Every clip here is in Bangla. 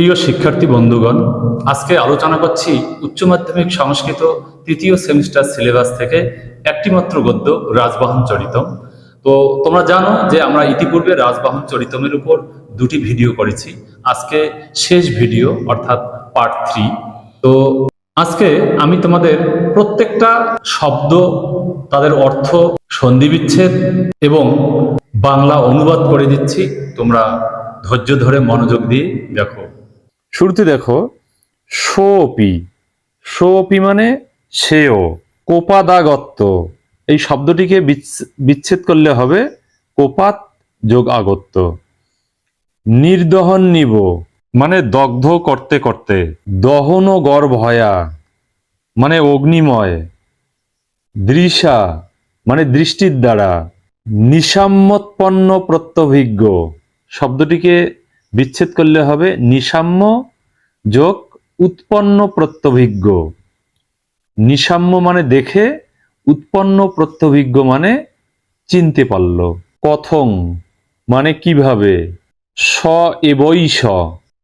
প্রিয় শিক্ষার্থী বন্ধুগণ, আজকে আলোচনা করছি উচ্চ মাধ্যমিক সংস্কৃত তৃতীয় সেমিস্টার সিলেবাস থেকে একটিমাত্র গদ্য, রাজবাহন চরিতম। তো তোমরা জানো যে আমরা ইতিপূর্বে রাজবাহন চরিতমের উপর দুটি ভিডিও করেছি। আজকে শেষ ভিডিও, অর্থাৎ পার্ট থ্রি। তো আজকে আমি তোমাদের প্রত্যেকটা শব্দ, তাদের অর্থ, সন্ধিবিচ্ছেদ এবং বাংলা অনুবাদ করে দিচ্ছি। তোমরা ধৈর্য ধরে মনোযোগ দিয়ে দেখো। শুরুতে দেখো, সোপি। সোপি মানে সেও কোপাদাগত্ত এই শব্দটিকে বিচ্ছ- বিচ্ছেদ করলে হবে কোপাত যোগ আগত্য। নির্দহন নিব মানে দগ্ধ করতে করতে, দহন ও গর্ভয়া মানে অগ্নিময়। দৃশা মানে দৃষ্টির দ্বারা নিসাম্যোৎপন্ন প্রত্যভিজ্ঞ। শব্দটিকে বিচ্ছেদ করলে হবে নিসাম্য যোগ উৎপন্ন প্রত্যভিজ্ঞ। নিসাম্য মানে দেখে, উৎপন্ন প্রত্যভিজ্ঞ মানে চিনতে পারল। কথং মানে কীভাবে? স এবই স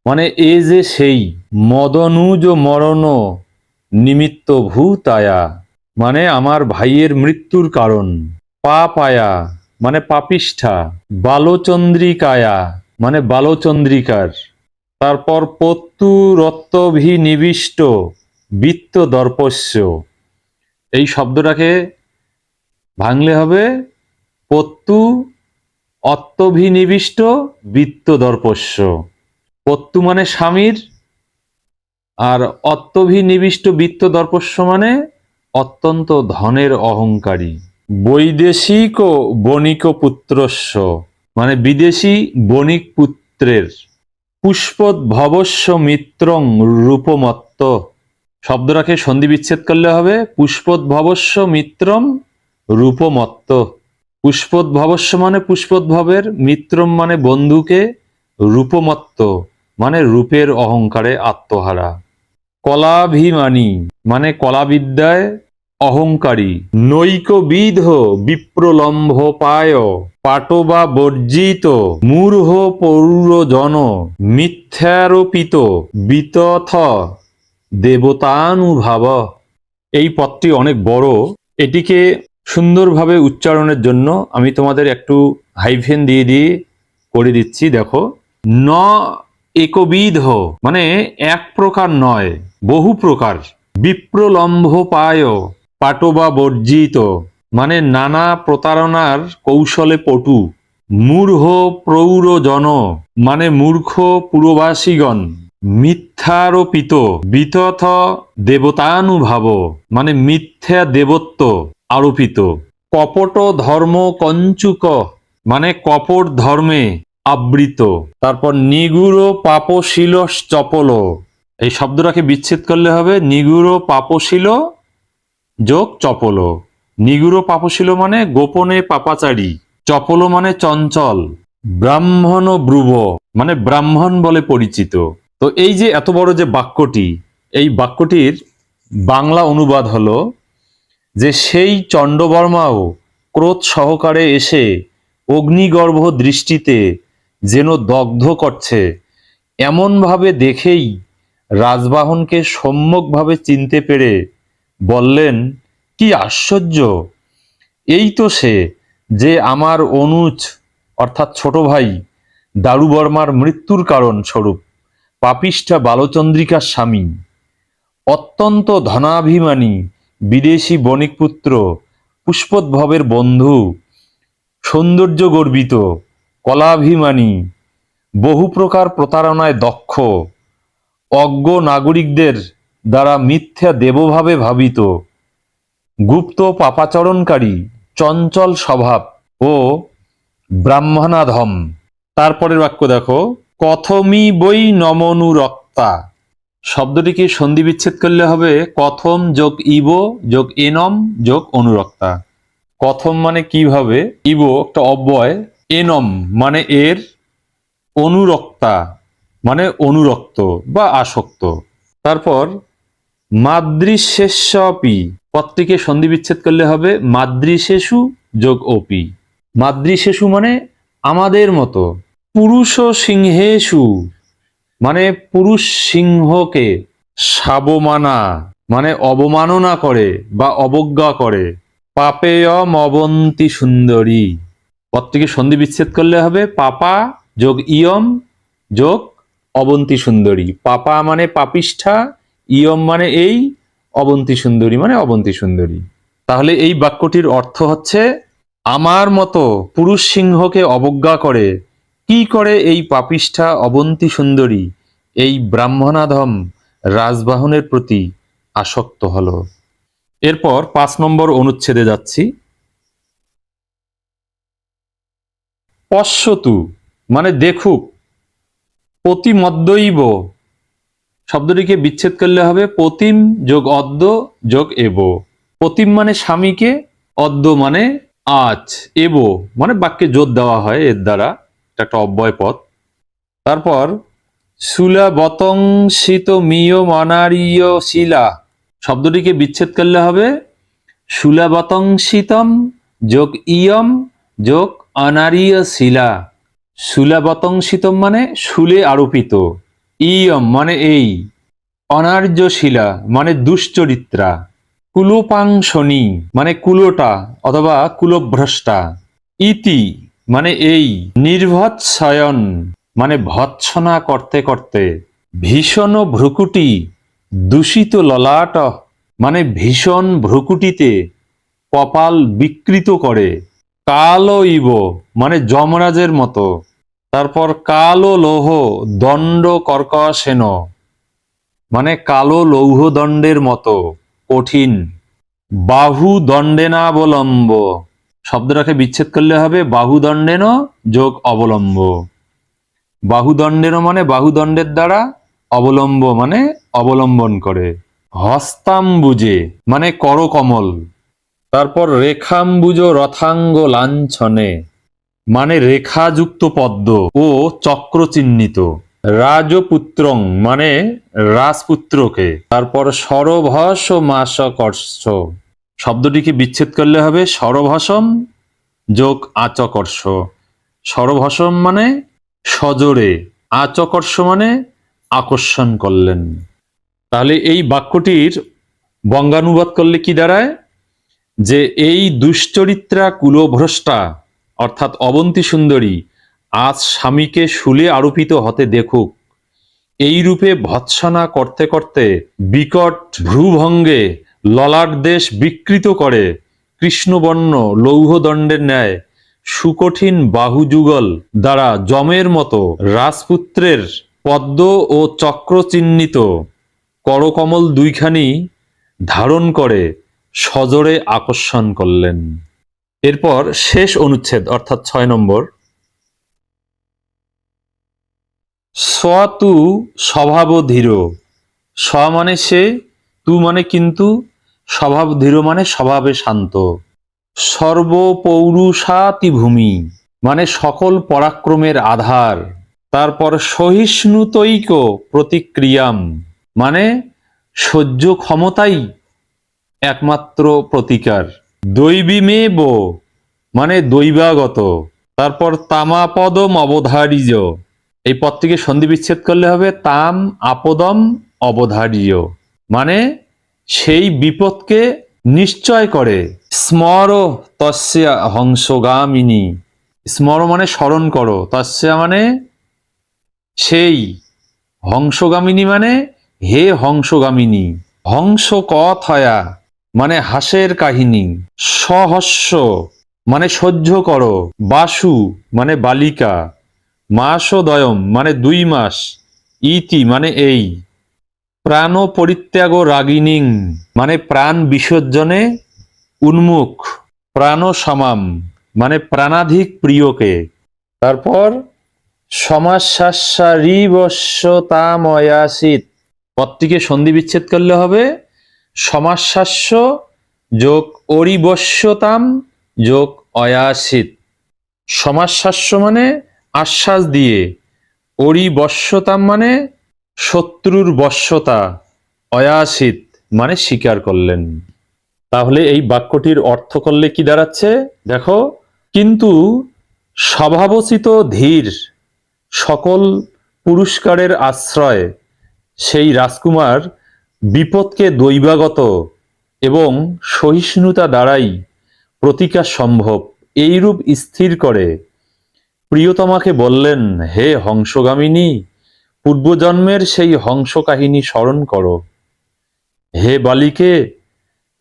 মানে এ যে সেই, মদনুজ মরণ নিমিত্ত ভূতায়া মানে আমার ভাইয়ের মৃত্যুর কারণ। পা পায়া মানে পাপিষ্ঠা, বালচন্দ্রিকায়া মানে বালচন্দ্রিকার। তারপর পত্তু রত্তভিনিবিষ্ট বৃত্ত দর্পস্য এই শব্দটাকে ভাঙলে হবে পত্তু অত্তভিনিবিষ্ট বৃত্ত দর্পস্য পত্তু মানে স্বামীর, আর অত্তভিনিবিষ্ট বৃত্ত দর্পস্য মানে অত্যন্ত ধনের অহংকারী। বৈদেশিক ও বণিক পুত্রস্য। মানে বিদেশি বণিক পুত্রের। পুষ্পোদ্ভবস্য মিত্রং রূপমত্ত। শব্দটাকে সন্ধি বিচ্ছেদ করলে হবে পুষ্পোদ্ভবস্য মিত্রম রূপমত্ত। পুষ্পোদ্ভবস্য মানে পুষ্পোদ্ভবের, মিত্রম মানে বন্ধুকে রূপমত্ত মানে রূপের অহংকারে আত্মহারা। কলাভিমানী মানে কলাবিদ্যায় অহংকারী। নৈকবিধ বিপ্রলম্ভ পায় পাটবা বর্জিত মূর্হ পৌরজন, মিথ্যারোপিত, বিতথ, দেবতানুভাব। এই পদটি অনেক বড়। এটিকে সুন্দরভাবে উচ্চারণের জন্য আমি তোমাদের একটু হাইফেন দিয়ে দিয়ে করে দিচ্ছি, দেখো। ন একবিধ মানে এক প্রকার নয়, বহু প্রকার। বিপ্রলম্ভ পায় পাটবা বর্জিত। মানে নানা প্রতারণার কৌশলে পটু। মূর্হ প্রৌরজন মানে মূর্খ পুরবাসীগণ, মিথ্যারোপিত, বিতথ দেবতানুভাব মানে মিথ্যা দেবত্ব আরোপিত। কপট ধর্ম কঞ্চুক মানে কপট ধর্মে আবৃত। তারপর নিগুড় পাপশীল চপল। এই শব্দটাকে বিচ্ছেদ করলে হবে নিগুড় পাপশীল যোগ চপল। নিগুড় পাপশীল মানে গোপনে পাপাচারী, চপল মানে চঞ্চল, ব্রাহ্মণ ব্রুব মানে ব্রাহ্মণ বলে পরিচিত। তো এই যে এত বড় যে বাক্যটি, এই বাক্যটির বাংলা অনুবাদ হলো যে সেই চণ্ডবর্মাও ক্রোধ সহকারে এসে অগ্নিগর্ভ দৃষ্টিতে যেন দগ্ধ করছে, এমনভাবে দেখেই রাজবাহনকে সম্যকভাবে চিনতে পেরে বললেন কি আশ্চর্য। এই তো সে যে আমার অনুজ, অর্থাৎ ছোট ভাই, দারুবর্মার মৃত্যুর কারণ স্বরূপ, পাপিষ্ঠা বালচন্দ্রিকার স্বামী, অত্যন্ত ধনাভিমানী বিদেশি বণিকপুত্র, পুষ্পোদ্ভবের বন্ধু সৌন্দর্য গর্বিত কলাভিমানী, বহু প্রকার প্রতারণায় দক্ষ, অজ্ঞ নাগরিকদের দ্বারা মিথ্যা দেবভাবে ভাবিত গুপ্ত পাপাচরণকারী চঞ্চল স্বভাব ও ব্রাহ্মণাধম। তারপরের বাক্য দেখো, কথমি বই নমনুরক্তা। শব্দটিকে সন্ধি বিচ্ছেদ করলে হবে কথম যোগ ইব যোগ এনম যোগ অনুরক্তা। কথম মানে কীভাবে ইব একটা অব্যয়, এনম মানে এর অনুরক্তা মানে অনুরক্ত বা আসক্ত। তারপর মাদ্রিশেষপি পদটিকে সন্ধি বিচ্ছেদ করলে হবে মাদ্রিশেষু যোগ ওপি। মাদ্রিশেষু মানে আমাদের মতো। পুরুষ সিংহেশু মানে পুরুষ সিংহকে সাবমানা মানে অবমাননা করে বা অবজ্ঞা করে। পাপেয়ম অবন্তী সুন্দরী। পত্রিকে সন্ধি বিচ্ছেদ করলে হবে পাপা যোগ ইয়ম যোগ অবন্তী সুন্দরী। পাপা মানে পাপিষ্ঠা, ইয়ম মানে এই অবন্তী সুন্দরী মানে অবন্তী সুন্দরী। তাহলে এই বাক্যটির অর্থ হচ্ছে, আমার মতো পুরুষ সিংহকে অবজ্ঞা করে, কি করে এই পাপিষ্ঠা অবন্তী সুন্দরী, এই ব্রাহ্মণাধম রাজবাহনের প্রতি আসক্ত হলো? এরপর পাঁচ নম্বর অনুচ্ছেদে যাচ্ছি। পশ্যতু মানে দেখুক প্রতিমদ্দৈব শব্দটিকে বিচ্ছেদ করলে হবে প্রতিম যোগ অদ্য যোগ এব। প্রতিম মানে স্বামীকে, অদ্য মানে আজ, এব মানে বাক্যে জোর দেওয়া হয় এর দ্বারা। এটা একটা অব্যয় পদ তারপর সুলা বতংসিত মিয় মনারীয় শিলা। শব্দটিকে বিচ্ছেদ করলে হবে সুলা বতংসিতম যোগ ইয়ম যোগ অনারীয় শিলা। সুলা বতংসিতম মানে শুলে আরোপিত। ইয়ম মানে এই অনার্য শিলা মানে দুশ্চরিত্রা কুলোপাংশনী মানে কুলোটা অথবা কুলভ্রষ্টা, ইতি মানে এই, নির্ভৎসয়ন মানে ভৎসনা করতে করতে, ভীষণ ভ্রুকুটি, দূষিত ললাট মানে ভীষণ ভ্রুকুটিতে, কপাল বিকৃত করে, কালো ইব মানে যমরাজের মতো তারপর কালো লৌহ দণ্ড কর্কশেন। মানে কালো লৌহ দণ্ডের মতো, কঠিন। বাহু দণ্ডেনাবলম্ব শব্দটাকে বিচ্ছেদ করলে হবে বাহুদণ্ডেন যোগ অবলম্ব। বাহুদণ্ডেন মানে বাহুদণ্ডের দ্বারা অবলম্ব মানে অবলম্বন করে। হস্তাম্বুজে মানে করকমল। তারপর রেখাম্বুজ রথাঙ্গ লাঞ্ছনে। মানে রেখাযুক্ত পদ্ম ও চক্র চিহ্নিত রাজপুত্রং মানে রাজপুত্রকে। তারপর সরভস মাসকর্ষ শব্দটিকে বিচ্ছেদ করলে হবে সরভসম যোগ আচকর্ষ। সরভসম মানে সজোরে, আচকর্ষ মানে আকর্ষণ করলেন। তাহলে এই বাক্যটির বঙ্গানুবাদ করলে কি দাঁড়ায়? যে এই দুশ্চরিত্রা কুলভ্রষ্টা অর্থাৎ অবন্তী সুন্দরী, আজ স্বামীকে শুলে আরোপিত হতে দেখুক। এই রূপে ভৎসনা করতে করতে বিকট ভ্রুভঙ্গে ললাট দেশ বিকৃত করে। কৃষ্ণবর্ণ লৌহদণ্ডের ন্যায় সুকঠিন বাহুযুগল দ্বারা জমের মতো রাজপুত্রের পদ্ম ও চক্র চিহ্নিত। করকমল দুইখানি ধারণ করে সজোরে আকর্ষণ করলেন। এরপর শেষ অনুচ্ছেদ, অর্থাৎ ছয় নম্বর। তু স্বভাব ধীর স মানে সে, তু মানে কিন্তু স্বভাব ধীর মানে স্বভাবে শান্ত। সর্বপৌরুষাতি ভূমি মানে সকল পরাক্রমের আধার। তারপর সহিষ্ণুতৈক প্রতিক্রিয়াম মানে সহ্য ক্ষমতাই একমাত্র প্রতিকার। দৈবীমেব মানে দৈবাগত। তারপর তামাপদম অবধারিজ এই পদটিকে সন্ধি বিচ্ছেদ করলে হবে তাম আপদম অবধারিয়। মানে সেই বিপদকে নিশ্চয় করে। স্মর তস্যা হংসগামিনী। স্মর মানে স্মরণ করো। তস্যা মানে সেই। হংসগামিনী মানে হে হংসগামিনী। হংস কথয়া মানে হাসের কাহিনী। সহস্য মানে সহ্য করো। বাসু মানে বালিকা। মাসোদয়ম মানে দুই মাস। ইতি মানে এই। প্রাণ পরিত্যাগ রাগিনীং মানে প্রাণ বিসর্জনে উন্মুখ। প্রাণ সমাম মানে প্রাণাধিক প্রিয়কে। তারপর সমাসারিবস্যতাময়াসিত পদটিকে সন্ধি বিচ্ছেদ করলে হবে। সমাশ্বাস্য যোগ অরিবস্যতাম যোগ অয়াসিত। সমাশ্বাস্য মানে আশ্বাস দিয়ে অরিবস্যতাম মানে শত্রুর বশ্যতা, অয়াসিত মানে স্বীকার করলেন। তাহলে এই বাক্যটির অর্থ করলে কি দাঁড়াচ্ছে? দেখো, কিন্তু স্বভাবচিত ধীর, সকল পুরস্কারের আশ্রয়, সেই রাজকুমার বিপদকে দৈবাগত এবং সহিষ্ণুতা দ্বারাই প্রতিকার সম্ভব। এইরূপ স্থির করে প্রিয়তমাকে বললেন, হে হংসগামিনী, পূর্বজন্মের সেই হংস কাহিনী স্মরণ করো। হে বালিকে,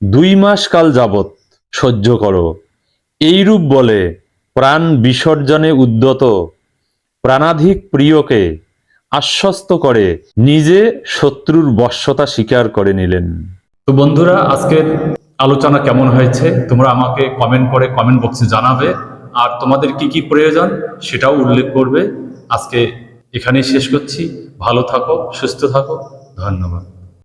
দুই মাস কাল যাবৎ সহ্য করো। এইরূপ বলে প্রাণ বিসর্জনে উদ্যত প্রাণাধিক প্রিয়কে আশ্বস্ত করে, নিজে শত্রুর বশ্যতা স্বীকার করে নিলেন। তো বন্ধুরা, আজকের আলোচনা কেমন হয়েছে? তোমরা আমাকে কমেন্ট করে কমেন্ট বক্সে জানাবে। আর তোমাদের কি কি প্রয়োজন সেটাও উল্লেখ করবে। আজকে এখানেই শেষ করছি। ভালো থাকো, সুস্থ থাকো। ধন্যবাদ।